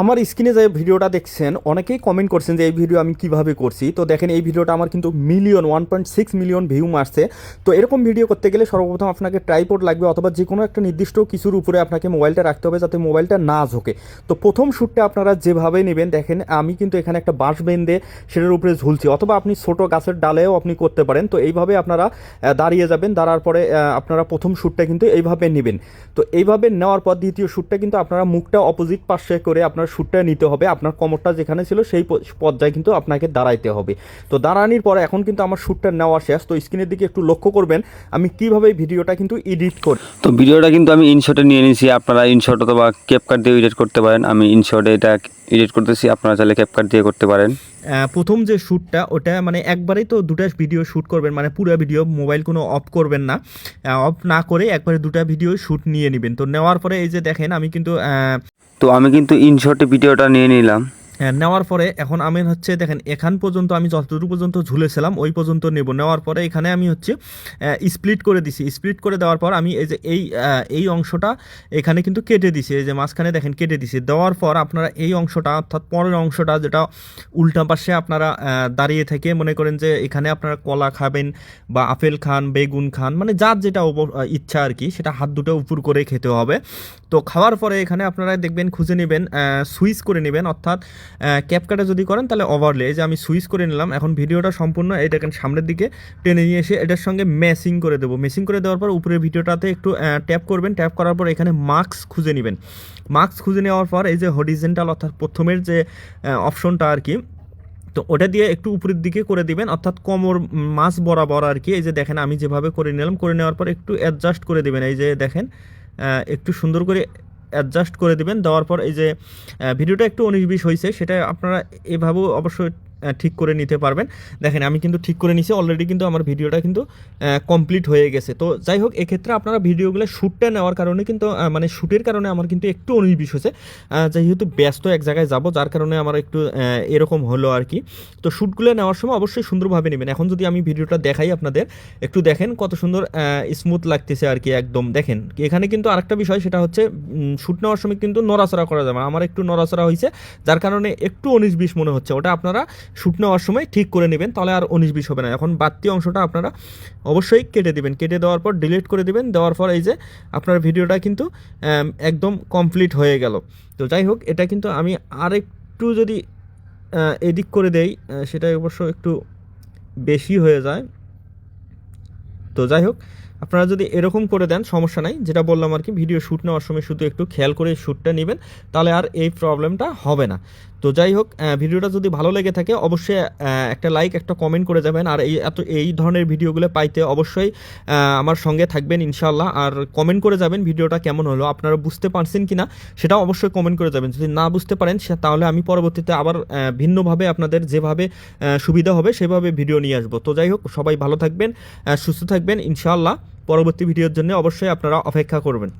আমার স্ক্রিনে যে ভিডিওটা দেখছেন, অনেকেই কমেন্ট করছেন যে এই ভিডিও আমি কীভাবে করছি। তো দেখেন, এই ভিডিওটা আমার কিন্তু million one point six million view মারছে। তো এরকম ভিডিও করতে গেলে সর্বপ্রথম আপনাকে ট্রাইপোর্ড লাগবে অথবা যে কোনো একটা নির্দিষ্ট কিছুর উপরে আপনাকে মোবাইলটা রাখতে হবে যাতে মোবাইলটা না ঝোকে। তো প্রথম শ্যুটটা আপনারা যেভাবে নেবেন, দেখেন, আমি কিন্তু এখানে একটা বাঁশ বেঁধে সেটার উপরে ঝুলছি। অথবা আপনি ছোট গাছের ডালেও আপনি করতে পারেন। তো এইভাবে আপনারা দাঁড়িয়ে যাবেন, দাঁড়ার পরে আপনারা প্রথম শ্যুটটা কিন্তু এইভাবে নেবেন। তো এইভাবে নেওয়ার পর দ্বিতীয় শ্যুটটা কিন্তু আপনারা মুখটা অপোজিট পাশে করে আপনার শ্যুটটা নিতে হবে আপনার কমরটা যেখানে ছিল সেই পর্যায়ে কিন্তু আপনাকে দাঁড়াইতে হবে। তো দাঁড়ানির পরে এখন কিন্তু আমার শ্যুটটা নেওয়া শেষ তো স্ক্রিনের দিকে একটু লক্ষ্য করবেন আমি কীভাবে ভিডিওটা কিন্তু এডিট করি। তো ভিডিওটা কিন্তু আমি ইনশটে নিয়ে নিয়েছি আপনারা ইনশট অথবা ক্যাপকাট দিয়ে এডিট করতে পারেন আমি ইনশটে এটা এডিট করতেছি আপনারা চাইলে ক্যাপকাট দিয়ে করতে পারেন। প্রথম যে শ্যুটটা ওটা মানে একবারেই তো দুটা ভিডিও শ্যুট করবেন মানে পুরো ভিডিও মোবাইল কোনো অফ করবেন না। অফ না করে একবারে দুটা ভিডিও শ্যুট নিয়ে নেবেন। তো নেওয়ার পরে এই যে দেখেন আমি কিন্তু তো আমি কিন্তু ইনশর্টে ভিডিওটা নিয়ে নিলাম। নেওয়ার পরে এখন আমি হচ্ছে, দেখেন, এখান পর্যন্ত আমি যতদূর পর্যন্ত ঝুলেছিলাম, ওই পর্যন্ত নেব। নেওয়ার পরে এখানে আমি হচ্ছে স্প্লিট করে দিছি। স্প্লিট করে দেওয়ার পর আমি এই যে, এই এই অংশটা এখানে কিন্তু কেটে দিছি। এই যে মাঝখানে দেখেন কেটে দিছি। দেওয়ার পর আপনারা এই অংশটা, অর্থাৎ পরের অংশটা যেটা উল্টা পাশে আপনারা দাঁড়িয়ে থেকে মনে করেন যে, এখানে আপনারা কলা খাবেন বা আপেল খান, বেগুন খান মানে যার যেটা ইচ্ছা আর কি, সেটা হাত দুটো উপর করে খেতে হবে। তো খাওয়ার পরে এখানে আপনারা দেখবেন, খুঁজে নেবেন সুইচ করে নেবেন, অর্থাৎ ক্যাপকাটে যদি করেন, তাহলে ওভারলে যে আমি সুইচ করে নিলাম, এখন ভিডিওটা সম্পূর্ণ দেখেন সামনের দিকে টেনে নিয়ে এসে এটার সঙ্গে ম্যাচিং করে দেবো। মেসিং করে দেওয়ার পর উপরের ভিডিওটাতে একটু ট্যাপ করবেন। ট্যাপ করার পর এখানে মার্কস খুঁজে নেবেন। মার্কস খুঁজে নেওয়ার পর এই যে হরিজেন্টাল অর্থাৎ প্রথমের যে অপশনটা আর কি, তো ওটা দিয়ে একটু উপরের দিকে করে দিবেন, অর্থাৎ কোমর মাছ বরাবর আর কি, এই যে দেখেন আমি যেভাবে করে নিলাম, করে নেওয়ার পর একটু অ্যাডজাস্ট করে দিবেন। এই যে দেখেন একটু সুন্দর করে অ্যাডজাস্ট করে দিবেন। দেওয়ার পর এই যে ভিডিওটা একটু উনিশ বিশ হয়েছে সেটা আপনারা এভাবেও অবশ্যই ঠিক করে নিতে পারবেন। দেখেন, আমি কিন্তু ঠিক করে নিছি অলরেডি কিন্তু আমার ভিডিওটা কিন্তু কমপ্লিট হয়ে গেছে। তো যাই হোক, এক্ষেত্রে আপনারা ভিডিওগুলো শ্যুটটা নেওয়ার কারণে কিন্তু মানে শ্যুটের কারণে আমার কিন্তু একটু বিশ হয়েছে। যেহেতু ব্যস্ত এক জায়গায় যাব, যার কারণে আমার একটু এরকম হলো আর কি। তো শ্যুটগুলো নেওয়ার সময় অবশ্যই সুন্দরভাবে নেবেন। এখন যদি আমি ভিডিওটা দেখাই আপনাদের, একটু দেখেন কত সুন্দর স্মুথ লাগতেছে আর কি একদম। দেখেন, এখানে কিন্তু আরেকটা বিষয়, সেটা হচ্ছে শ্যুট নেওয়ার সময় কিন্তু নড়াচড়া করা যাবে আমার একটু নড়াচড়া হয়েছে, যার কারণে একটু উনিশ বিশ মনে হচ্ছে। ওটা আপনারা শ্যুট নেওয়ার সময় ঠিক করে নেবেন, তাহলে আর উনিশ বিশ হবে না। এখন বাড়তি অংশটা আপনারা অবশ্যই কেটে দেবেন। কেটে দেওয়ার পর ডিলিট করে দিবেন। দেওয়ার পর এই যে আপনার ভিডিওটা কিন্তু একদম কমপ্লিট হয়ে গেল। তো যাই হোক, এটা কিন্তু আমি আরেকটু যদি এডিট করে দেই সেটা অবশ্য একটু বেশি হয়ে যায়। তো যাই হোক আপনারা যদি এরকম করে দেন, সমস্যা নাই। যেটা বললাম আর কি, ভিডিও শ্যুট নেওয়ার সময় শুধু একটু খেয়াল করে শ্যুটটা নেবেন, তাহলে আর এই প্রবলেমটা হবে না। তো যাই হোক ভিডিওটা যদি ভালো লেগে থাকে, অবশ্যই একটা লাইক, একটা কমেন্ট করে যাবেন। আর এই এত, এই ধরনের ভিডিওগুলো পাইতে অবশ্যই আমার সঙ্গে থাকবেন ইনশাল্লাহ আর কমেন্ট করে যাবেন ভিডিওটা কেমন হলো, আপনারা বুঝতে পারছেন কি না সেটাও অবশ্যই কমেন্ট করে যাবেন। যদি না বুঝতে পারেন তাহলে আমি পরবর্তীতে আবার ভিন্নভাবে আপনাদের যেভাবে সুবিধা হবে, সেভাবে ভিডিও নিয়ে আসব। তো যাই হোক, সবাই ভালো থাকবেন সুস্থ থাকবেন, ইনশাআল্লাহ। পরবর্তী ভিডিওর জন্য অবশ্যই আপনারা অপেক্ষা করবেন।